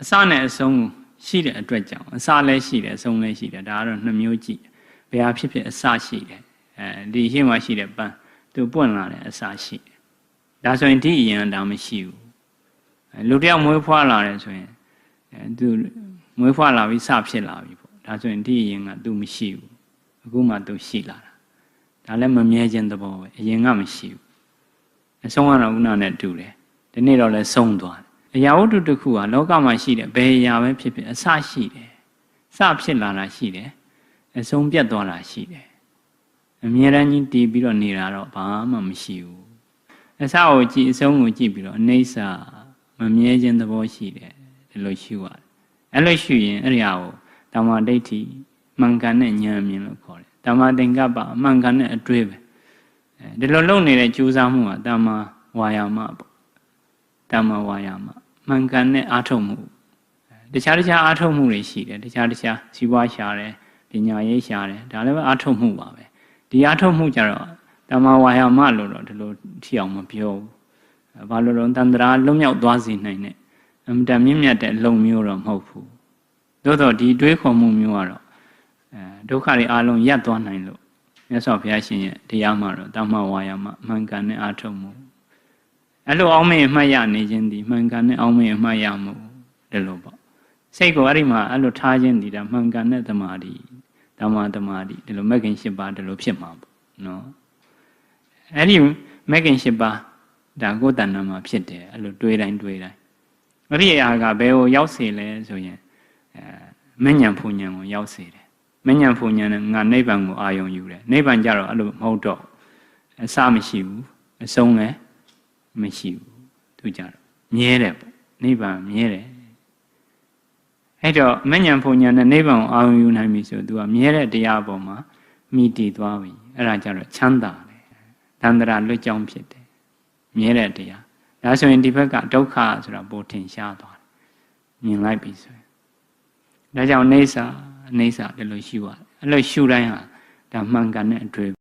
အစနဲ့အဆုံးရှိတဲ့အတွက်ကြောင့်အစလည်းရှိတယ်အဆုံးလည်းရှိတယ်ဒါကတော့နှစ်မျိုးကြည့်ဘယ်ဟာဖြစ်ဖြစ်အစရှိတယ်အဲဒီရှင်းမှရှိတဲ့ပန်းသူပွင့်လာတယ်အစရှိတယ်ဒါဆိုရင်ဒီအရင်ဒါမရှိဘူးလူတယောက်မွေးဖွားလာတယ်ဆိုရင်အဲသူမွေးဖွားလာပြီးစဖြစ်လာပြီပေါ့ဒါဆိုရင်ဒီအရင်ကသူမရှိဘူးအခုမှသူရှိလာတာဒါလည်းမမြဲခြင်းသဘောပဲအရင်ကမရှိဘူးအဆုံးကတော့ခုနနဲ့တူတယ်ဒီနေ့တော့လည်းဆုံးသွားတယ် အရာဝတ္ထုတစ်ခုဟာလောကမှာရှိတဲ့ဘယ်အရာပဲဖြစ်ဖြစ်အစရှိတယ်စဖြစ်လာတာရှိတယ်အဆုံးပြတ်သွားတာရှိတယ်အမြဲတမ်းကြီးတည်ပြီးတော့နေတာတော့ဘာမှမရှိဘူးအစကိုကြည့်အဆုံးကိုကြည့်ပြီးတော့အနေဆာမမြဲခြင်းသဘောရှိတယ်ဒီလိုရှိရတယ်အဲ့လိုရှိရင်အဲ့ဒီဟာကိုတမ္မာဒိဋ္ဌိမှန်ကန်တဲ့ဉာဏ်မြင်လို့ခေါ်တယ်တမ္မာသင်္ကပ္ပအမှန်ကန်တဲ့အတွေ့ပဲအဲဒီလိုလုပ်နေတဲ့ကြိုးစားမှုကတမ္မာဝါယာမပေါ့ တမ္မာဝါယာမမှန်ကန်တဲ့အာထုတ်မှုတခြားတခြားအာထုတ်မှုတွေရှိတယ်တခြားတခြားစီးပွားရှာတယ်ပညာရေးရှာတယ်ဒါလည်းပဲအာထုတ်မှုပါပဲဒီအာထုတ်မှုကြတော့တမ္မာဝါယာမလို့တော့ဒီလိုထီအောင်မပြောဘူးဘာလို့လဲတန်ត្រာလွတ်မြောက်သွားစေနိုင်တဲ့အမတန်မြင့်မြတ်တဲ့လုံမျိုးတော့မဟုတ်ဘူးသို့တော့ဒီတွေးခေါ်မှုမျိုးကတော့အဲဒုက္ခတွေအလုံးရပ်သွားနိုင်လို့မြတ်စွာဘုရားရှင်ရဲ့တရားမှာတော့တမ္မာဝါယာမမှန်ကန်တဲ့အာထုတ်မှု အဲ့လိုအောင်းမေ့မှတ်ရနေခြင်းဒီမှန်ကန်တဲ့အောင်းမေ့မှတ်ရမှုဒီလိုပေါ့စိတ်ကိုအဲ့ဒီမှာအဲ့လိုထားခြင်းဒီဒါမှန်ကန်တဲ့သမာဓိဓမ္မသမာဓိဒီလိုမဂ်ခင်၈ပါးဒီလိုဖြစ်မှာပေါ့နော်အဲ့ဒီမဂ်ခင်၈ပါးဒါကိုယ်တဏ္ဍာမှာဖြစ်တယ်အဲ့လိုတွေးတိုင်းတွေးတိုင်းအဲ့ဒီအရာကဘယ်ကိုရောက်စေလဲဆိုရင်အဲမဉ္ဇဉ်ဖူဉ္ဇဉ်ကိုရောက်စေတယ်မဉ္ဇဉ်ဖူဉ္ဇဉ်နဲ့ငါနိဗ္ဗာန်ကိုအာယုံယူတယ်နိဗ္ဗာန်ကြတော့အဲ့လိုမဟုတ်တော့အစမရှိဘူးအဆုံးလည်း မရှိဘူးသူကြတော့မြဲတယ်ပေါ့နိဗ္ဗာန်မြဲတယ်အဲ့တော့မဉ္ဇဉ်ဖူဉ္ဇဉ်နဲ့နိဗ္ဗာန်ကိုအာယုံယူနိုင်ပြီဆိုသူကမြဲတဲ့တရားပေါ်မှာမိတည်သွားပြီအဲ့ဒါကြတော့ချမ်းသာတယ်တန္တရာလွတ်ကြောင်းဖြစ်တယ်မြဲတဲ့တရားဒါဆိုရင်ဒီဘက်ကဒုက္ခဆိုတာပိုထင်ရှားသွားတယ်မြင်လိုက်ပြီဆိုရင်ဒါကြောင့်နေစာအနေစာဒီလိုရှုရတယ်အဲ့လိုရှုတိုင်းဟာဒါမှန်ကန်တဲ့အတွေ့